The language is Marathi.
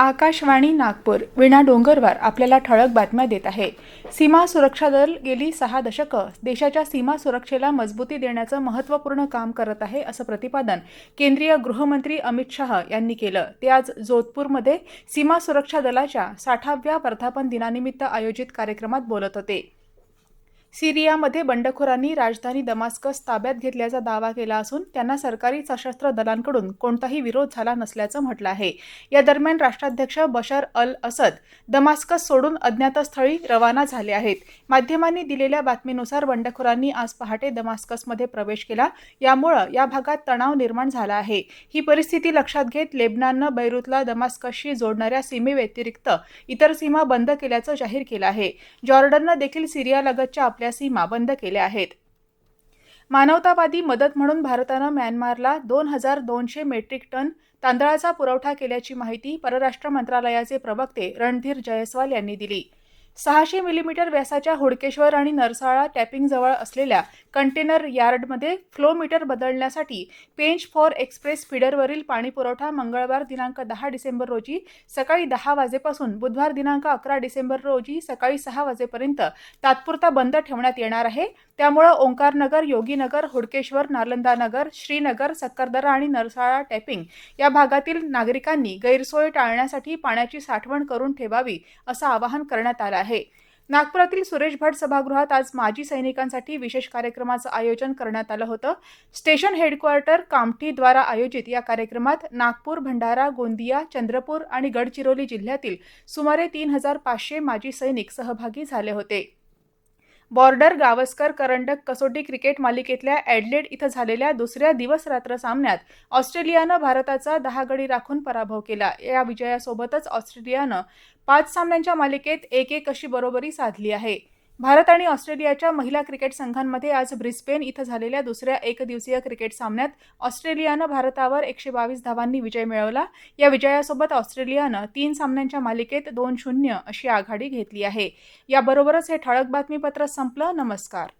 आकाशवाणी नागपूर विणा डोंगरवार आपल्याला ठळक बातम्या देत आहे. सीमा सुरक्षा दल गेली सहा दशकं देशाच्या सीमा सुरक्षेला मजबूती देण्याचं महत्त्वपूर्ण काम करत आहे असं प्रतिपादन केंद्रीय गृहमंत्री अमित शाह यांनी केलं. ते आज जोधपूरमध्ये सीमा सुरक्षा दलाच्या साठाव्या वर्धापन दिनानिमित्त आयोजित कार्यक्रमात बोलत होते. सिरियामध्ये बंडखोरांनी राजधानी दमास्कस ताब्यात घेतल्याचा दावा केला असून त्यांना सरकारी सशस्त्र दलांकडून कोणताही विरोध झाला नसल्याचं म्हटलं आहे. या दरम्यान राष्ट्राध्यक्ष बशर अल असद दमास्कस सोडून अज्ञातस्थळी रवाना झाले आहेत. माध्यमांनी दिलेल्या बातमीनुसार बंडखोरांनी आज पहाटे दमास्कसमध्ये प्रवेश केला. यामुळं या भागात तणाव निर्माण झाला आहे. ही परिस्थिती लक्षात घेत लेबनाननं बैरूतला दमास्कसशी जोडणाऱ्या सीमेव्यतिरिक्त इतर सीमा बंद केल्याचं जाहीर केलं आहे. जॉर्डननं देखील सिरियालगतच्या आपल्या सीमा बंद केल्या आहेत. मानवतावादी मदत म्हणून भारतानं म्यानमारला दोन हजार दोनशे मेट्रिक टन तांदळाचा पुरवठा केल्याची माहिती परराष्ट्र मंत्रालयाचे प्रवक्ते रणधीर जयस्वाल यांनी दिली. सहाशे मिलीमीटर व्यासाच्या हुडकेश्वर आणि नरसाळा टॅपिंगजवळ असलेल्या कंटेनर यार्डमध्ये फ्लो मीटर बदलण्यासाठी पेंच फॉर एक्सप्रेस फीडरवरील पाणीपुरवठा मंगळवार दिनांक दहा डिसेंबर रोजी सकाळी दहा वाजेपासून बुधवार दिनांक अकरा डिसेंबर रोजी सकाळी सहा वाजेपर्यंत तात्पुरता बंद ठेवण्यात येणार आहे. त्यामुळं ओंकारनगर योगीनगर हुडकेश्वर नालंदानगर श्रीनगर सक्करदरा आणि नरसाळा टॅपिंग या भागातील नागरिकांनी गैरसोय टाळण्यासाठी पाण्याची साठवण करून ठेवावी असं आवाहन करण्यात आलं आहे. नागपुरातील सुरेश भट सभागृहात आज माजी सैनिकांसाठी विशेष कार्यक्रमाचं आयोजन करण्यात आलं होतं. स्टेशन हेडक्वार्टर कामठीद्वारा आयोजित या कार्यक्रमात नागपूर भंडारा गोंदिया चंद्रपूर आणि गडचिरोली जिल्ह्यातील सुमारे तीन हजार पाचशे माजी सैनिक सहभागी झाले होते. बॉर्डर गावस्कर करंडक कसोटी क्रिकेट मालिकेतल्या ॲडलेड इथं झालेल्या दुसऱ्या दिवस रात्र सामन्यात ऑस्ट्रेलियानं भारताचा दहा गडी राखून पराभव केला. या विजयासोबतच ऑस्ट्रेलियानं पाच सामन्यांच्या मालिकेत एक एक अशी बरोबरी साधली आहे. भारत आणि ऑस्ट्रेलियाच्या महिला क्रिकेट संघांमध्ये आज ब्रिस्बेन इथं झालेल्या दुसऱ्या एकदिवसीय क्रिकेट सामन्यात ऑस्ट्रेलियानं भारतावर एकशे बावीस धावांनी विजय मिळवला. या विजयासोबत ऑस्ट्रेलियानं तीन सामन्यांच्या मालिकेत दोन शून्य अशी आघाडी घेतली आहे. याबरोबरच हे ठळक बातमीपत्र संपलं. नमस्कार.